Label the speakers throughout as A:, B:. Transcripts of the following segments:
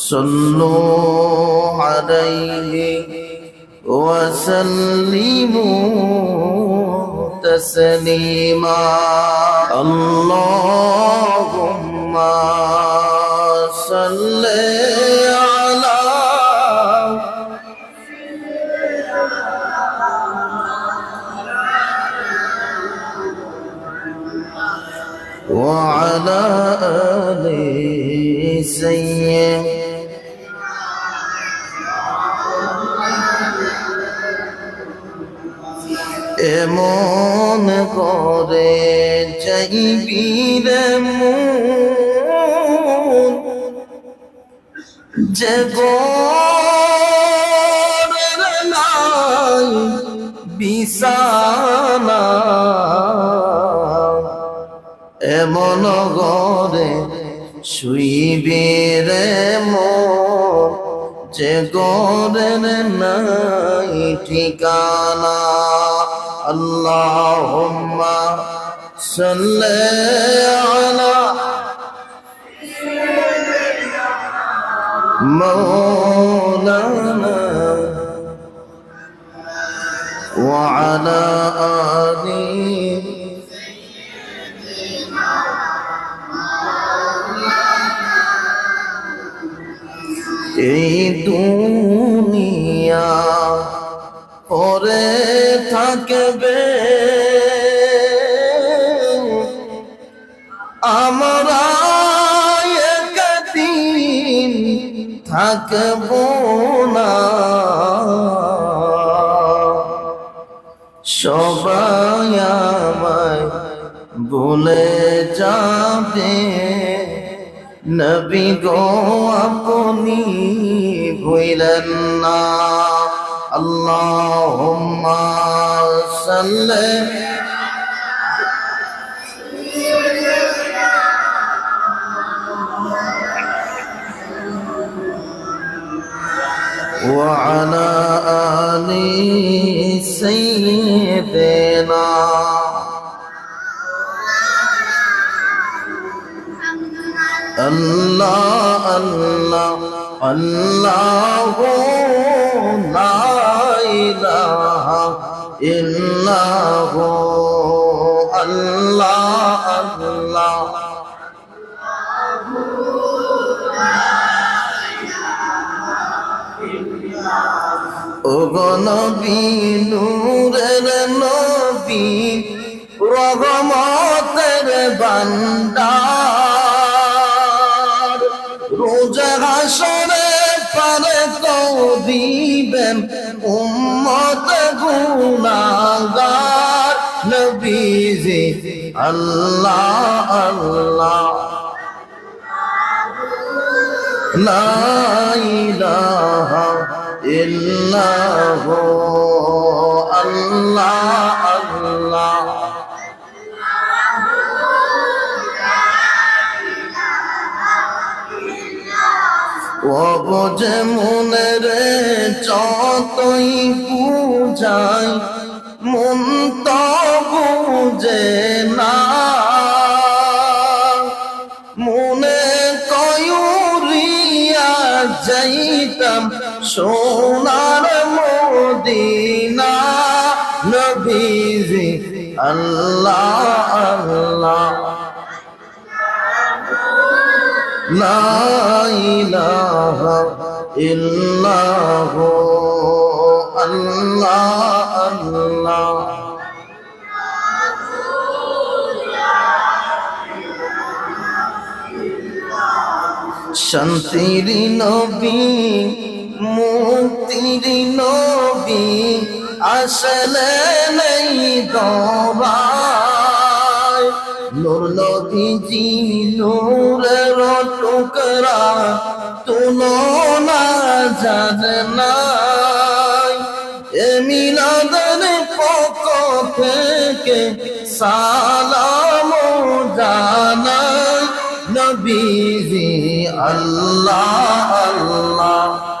A: صلوا عليه وسلموا تسليما اللهم মন গরের নাই বিছানা এমন গরে শুইবে রে মন যে গরের নাই ঠিকানা। আল্লাহুম্মা সাল্লি আলা مولانا وعلى آله এই দুনিয়া পরে থাকবে আমরা একদিন থাকব না। সবাই আমায় বলে যাবে। নবী গো, আপনি ভুলেন না। আল্লাহুম্মা সাল্লি وعلى آل سيدنا الله الله الله لا إله إلا هو الله الله গনবী নূরের নবী, রহমতের বান্দার রোজ হাসরে পারে দিবেন উম্মত গুনাগার নবীজি, আল্লাহ আল্লাহ। লা ইলাহা إلا هو الله الله অবজে মনে রে যতই পূজাই মন তো বুঝে সোনার মদিনা নবীজি আল্লাহ আল্লাহ। লাইলাহা ইল্লাহু আল্লাহ আল্লাহ। শান্তির নবী মুক্তির নবী আসলে নেই দরায় নূর নবীজি নূরের টুকরা তুল তুলনা জানে নাই। এ মিলাদের পক্ষ থেকে সালাম জানাই। নবীজি আল্লাহ আল্লাহ।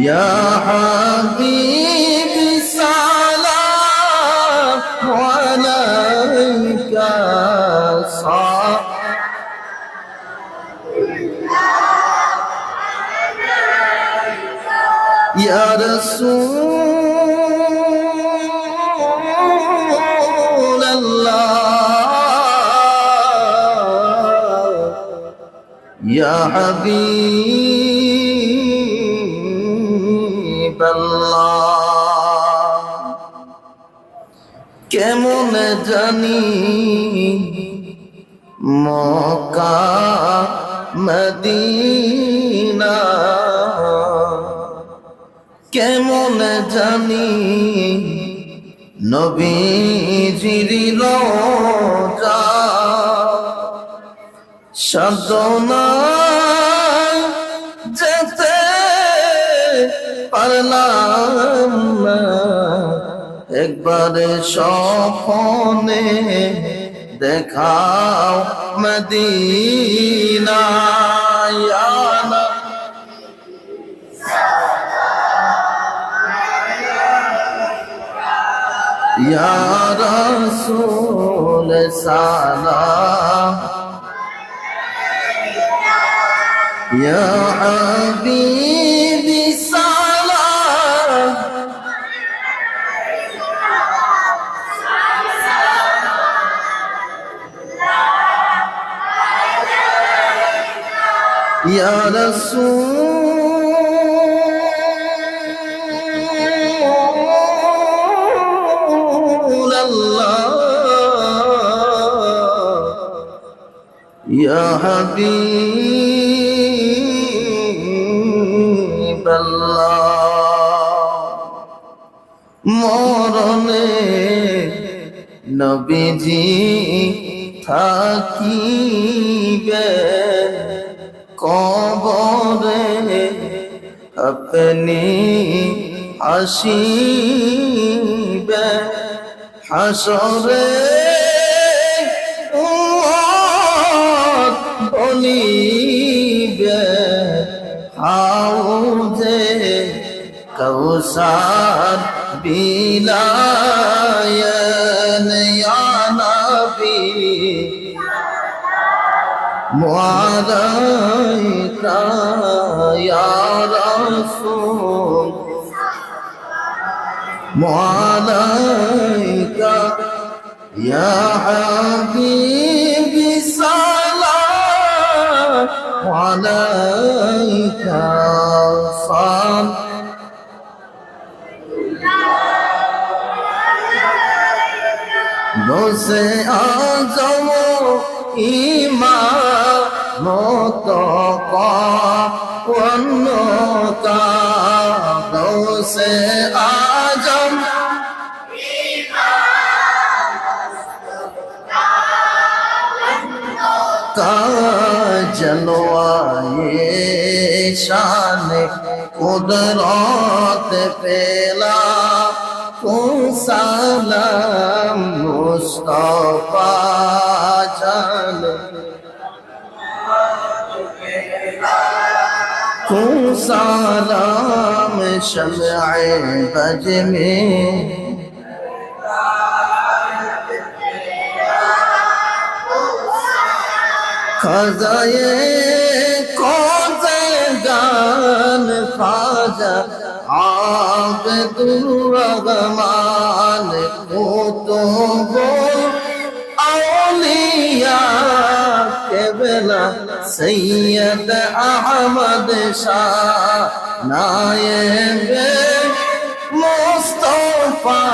A: يا حبيبي سلام عليك صلى يا رسول الله يا حبيب الله কেমন জানি মক্কা মদিনা কেমন জানি নবীজির রোজা সাধনায় পারলাম না। একবারে সপনে দেখাও মদিনা রসুল সারা ইয়া يا رسول الله يا حبيب الله মরণে নবীজি থাকিবে কবরে আপনি আসিবে হাসরে বলিবে হাউজে কৌসার বিলায়ন ইয়া নবী। الرسول وعليك يا حبيبي سلام عليك صلى دوسے آ جاؤ ইমা মত কন্যতা সে আজম। জলওয়ায়ে শান কুদরত পেলা। কুসালাম মুস্তফা। জানে কুসারাম শমআ বজ মে খজায়ে কোজে গান ফাজা আবদুর রহমান ও তো বল সৈয়দ আহমদ শাহ নায়েব মোস্তফা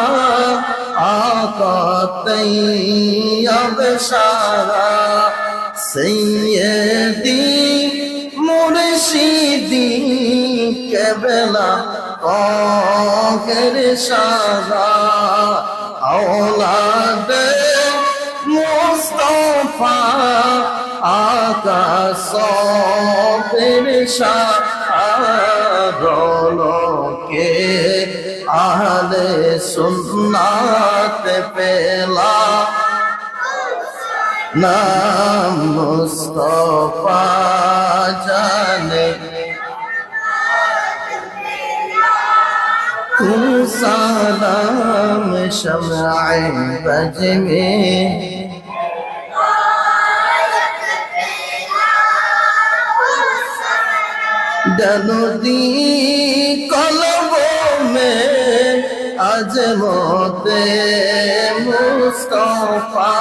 A: আকাতৈয়ব সারা সৈয়দি মুর্শিদি কেবলা কাহের সারা আওলাদ মোস্তফা আকা সবের সারলকে আহলে সুন্নাত পেলা। নাম মুস্তফা জানে। তু সালাম শমায় বজনে। পদ্মা নদী কলব মে আজ মতে মুস্তফা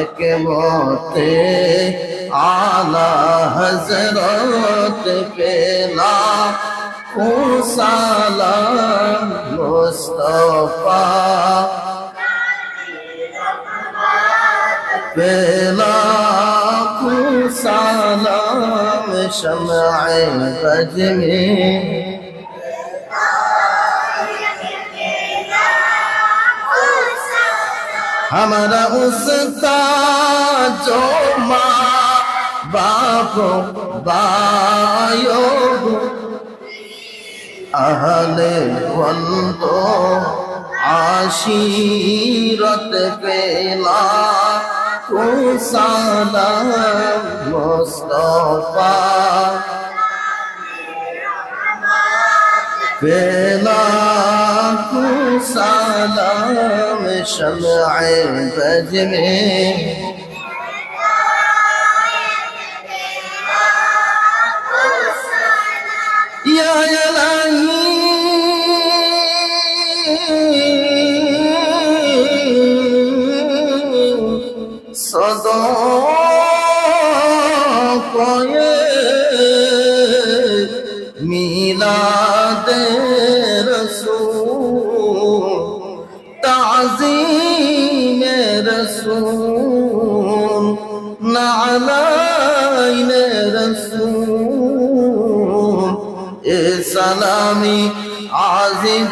A: এক মতে আলা হজরত পেলা সালা মুস্তফা। পেলা شمع الفجر ہمارا استاد جو ماں باپ بایو اہل بندو عشیرت پیلا সালাম মুস্তফা। বেলা সালাম শমায় বজমে ইয়া ইয়া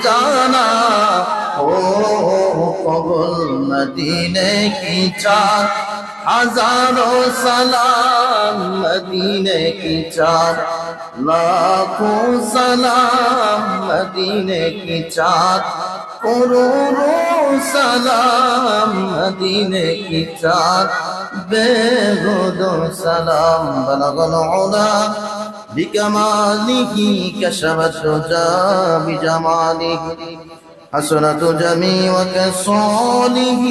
A: ঠিকানা ও কবল মদিনে কি চার হাজারো সালাম মদিনে কি চার লাখো সালাম মদিনে কি চার করোড়ো সালাম মদিনে কি চার বেগুদো সালাম বলগল ওলা। بكماله كشف الدجى بجماله حسنة جميع كصاله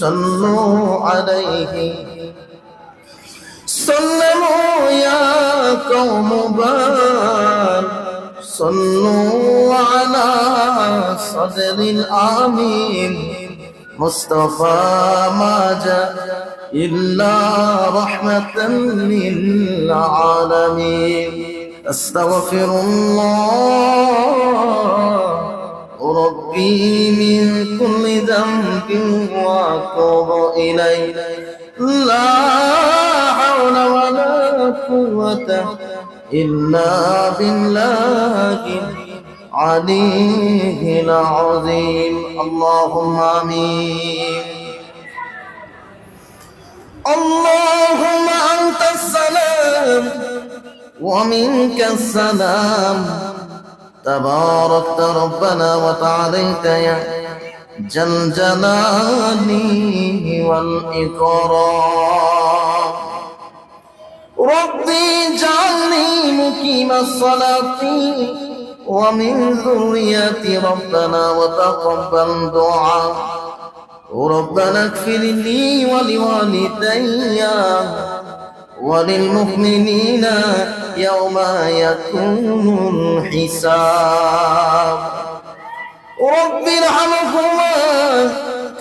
A: صلوا عليه سلموا يا قوم بال صلوا على صدر الآمين مصطفى ما جاء إلا رحمة للعالمين. أستغفر الله ربي من كل ذنب وأتوب إليه. لا حول ولا قوة إلا بالله. العلي العظيم اللهم آمين اللهم أنت السلام ومنك السلام تباركت ربنا وتعاليت يا ذا الجلال والإكرام ربي اجعلني مقيم الصلاة ومن ذريتي ربنا وتقبل دعاء ربنا اغفر لي ولوالدي وللمؤمنين يوم يكون الحساب. رب ارحمهما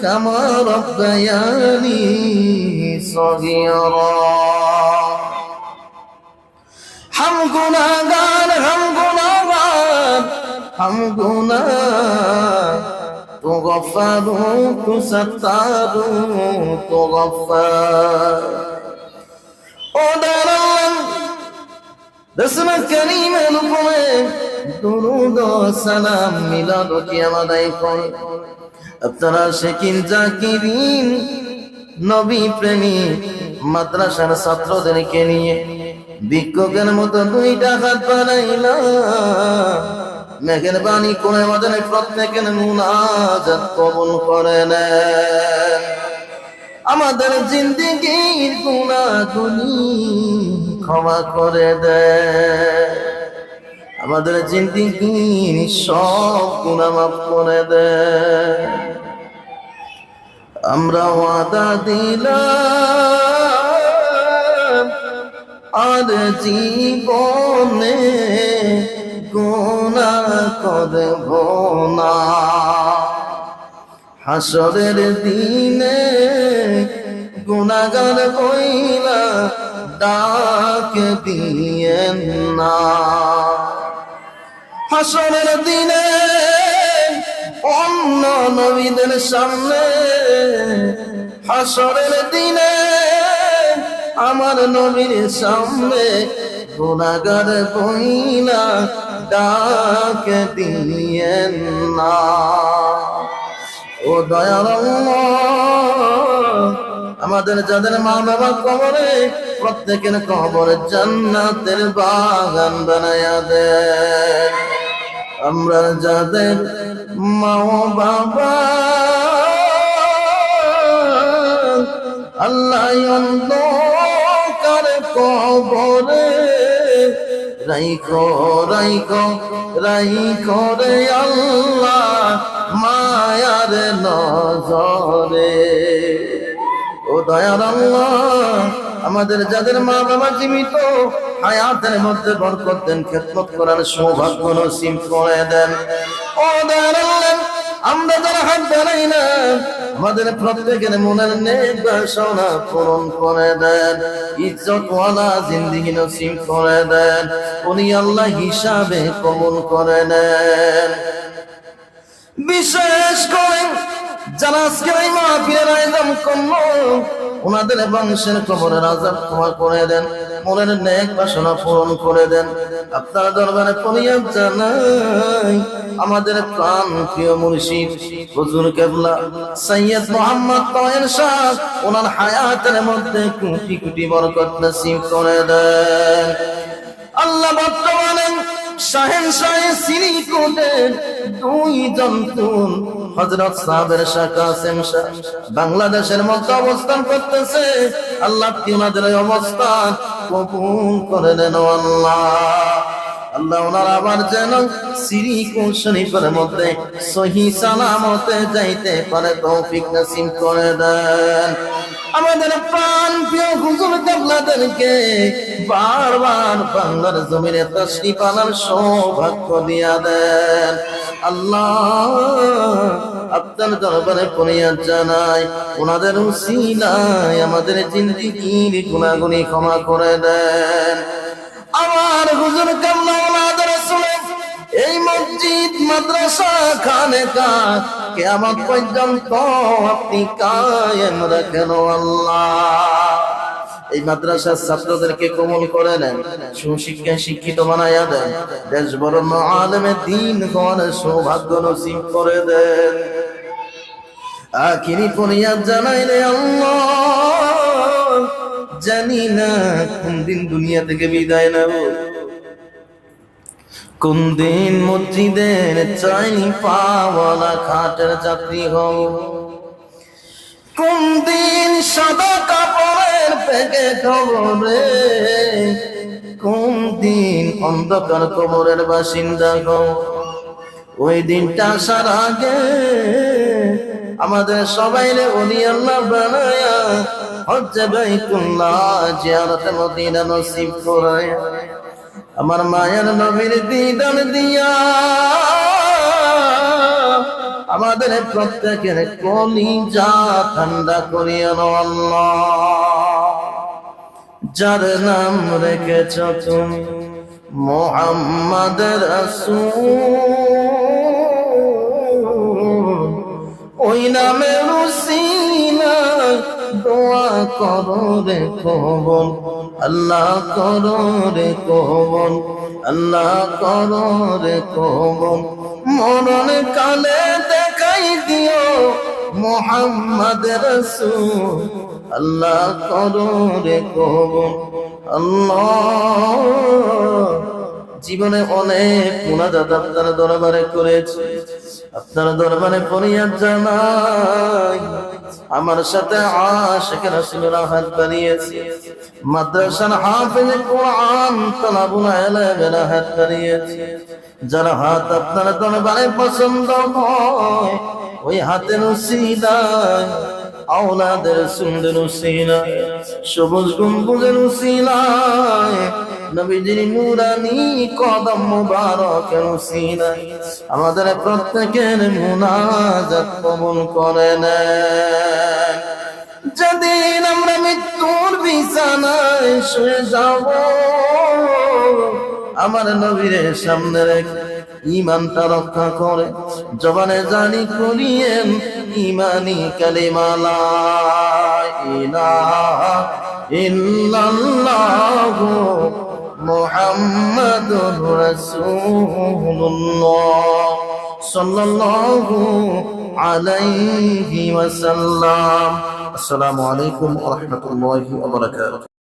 A: كما ربياني صغيرا. حمدنا হম গুনা তো গফার তু সত্তার তো গফার ও দশমা করিম অনুপমে দুরুদ সালাম মিলাদ কি আমাদাই কোন আপনারা শেখিন জাকিরিন নবী প্রেমী মাদ্রাসার ছাত্রদেরকে নিয়ে বিজ্ঞের মতো দুইটা হাত বানাইলা মেঘের বাণী করে আমাদের প্রত্যেকের মুনাজাত কবুল করে নেন। আমাদের জিন্দগির গুণাগুলি ক্ষমা করে দেয় আমাদের জিন্দগির সব গুণা মাফ করে দেয় আমরা ওয়াদা দিলাম, আর জীবনে গুণা করব না। হাসরের দিনে গুণাগার কইলা ডাক দিয়েন না। হাসরের দিনে অন্য নবীদের সামনে হাসরের দিনে আমার নবীর সামনে গুণাগার কইলা ডাক দিয়েন না। ও দয়াল আমাদের যাদের মা বাবা কবরে, প্রত্যেকের কবরে জান্নাতের বাগান বানায়া দেন আমরা যাদের মা বাবা আল্লাহ অন্ধকার কবরে রাইখো রাইখো রাইখো রে আল্লাহ, মায়ার নজরে। ও দয়ার আল্লাহ, আমাদের যাদের মা বাবা জীবিত, হায়াতের মধ্যে বরকত দেন, খেদমত করার সৌভাগ্য নসিম করে দেন। ও দয়ার আল্লাহ আমরা যারা হাত বাড়াই না, আমাদের প্রত্যেকের মনের নেক বাসনা পূরণ করে দেন, ইজ্জতওয়ালা জিন্দিগি নসিব করে দেন, উনি আল্লাহ হিসাবে কবুল করে নেন। বিশেষ করে যারা আজকের এই মাহফিলের আয়োজন করল, ওনাদের বংশের কবরের আজাব ক্ষমা করে দেন, মনের নেক বাসনা পূরণ করে দেন। আপনার দরবারে ফরিয়াদ জানাই, আমাদের প্রাণ প্রিয় মুর্শিদ কেবলা সৈয়দ মোহাম্মদ তয়ের শাহ, ওনার হায়াতের মধ্যে কোটি কোটি বরকত নসিব করে দেন। আল্লাহ বর্তমানে শাহেন শাহে সিনি কোটের দুই জন্তুন হজরত সাহেবের শাহ কাসেম শাহ বাংলাদেশের মধ্যে অবস্থান করতেছে। আল্লাহ কি ওনাদের অবস্থান কবুল করে নেন আল্লাহ। আল্লাহ ওনার আবার যেন সিরি শরীফের মধ্যে সহি সালামতে যাইতে পারে, তৌফিক নসিব করে দেন। আমাদের প্রাণ প্রিয় হুজুর কাবলাদেরকে বারবার বাংলার জমিনে তশরিফ আনার সৌভাগ্য দিয়া দেন। আল্লাহ, আপনার দরবারে ফরিয়াদ জানাই। ওনাদের উসিলায় আমাদের জিন্দিগির গুণাগুনি ক্ষমা করে দেন। আমার হুজুর কামলা ওনাদের শুনে, এই মসজিদ, মাদ্রাসা খানে কা কেমন পর্যন্ত আপনি কায়েম রাখেন আল্লাহ। এই মাদ্রাসার ছাত্রদেরকে কোমল করে নেন, সুশিক্ষায় শিক্ষিত বানাইয়া দেন দেশ বড় আলমে দিন সৌভাগ্য নসিব করে দেন। আখিরি ফরিয়াদ জানাইলে আল্লাহ, জানি না কোন দিন দুনিয়া থেকে বিদায় নেব। কোন দিন মসজিদের চাইনি পাওয়ালা খাটের যাত্রী হব। কোন দিন সাদা কাপড়ের প্যাকেট হব রে কোন দিন অন্ধকার কবরের বাসিন্দা হব ওই দিনটা আসার আগে আমাদের সবাই রে উনি আল্লাহ বানায়া হজ্জে আমার মায়ের নবীর দিদান দিয়া আমাদের প্রত্যেকের কলিজা ঠান্ডা করিয়া আল্লাহ। যার নাম রেখেছ তুমি মোহাম্মদ রসূল। ওই নামে দোয়া করো রে কবল, আল্লাহ করো রে কবল, আল্লাহ করো রে কবল। মরণ কালে দেখাই দিও মোহাম্মদ রসূল। আল্লাহ করো রে আল্লাহ। জীবনে অনেক মুনাজাত আপনার দরবারে করেছে, আপনারা দরবারে ফরিয়াদ জানাই। আমার সাথে আশেখ রাসূলের হাত বাড়িয়েছে মাদ্রাসার হাফেজ কোরআন তালাবুল ইলমের হাত বাড়িয়েছে যার হাত আপনারা দরবারে পছন্দ ওই হাতের উসিলায় আওলাদের সুন্দর উসিলায় সবুজ গম্বুজের উসিলায় নবীজির নুরানি কদম মুবারকের উসিলায় আমাদের প্রত্যেকের মুনাজাত কবুল করে নেন যেদিন আমরা মৃত্যুর বিছানায় শুয়ে যাব আমার নবীরের সামনে রেখে। ইমানটা রক্ষা করে, জবানে জানি করিয়েন ইমানি কালিমালা ইল্লাল্লাহু আলাইহি আসসালামু আলাইকুম বারাকাতুহু।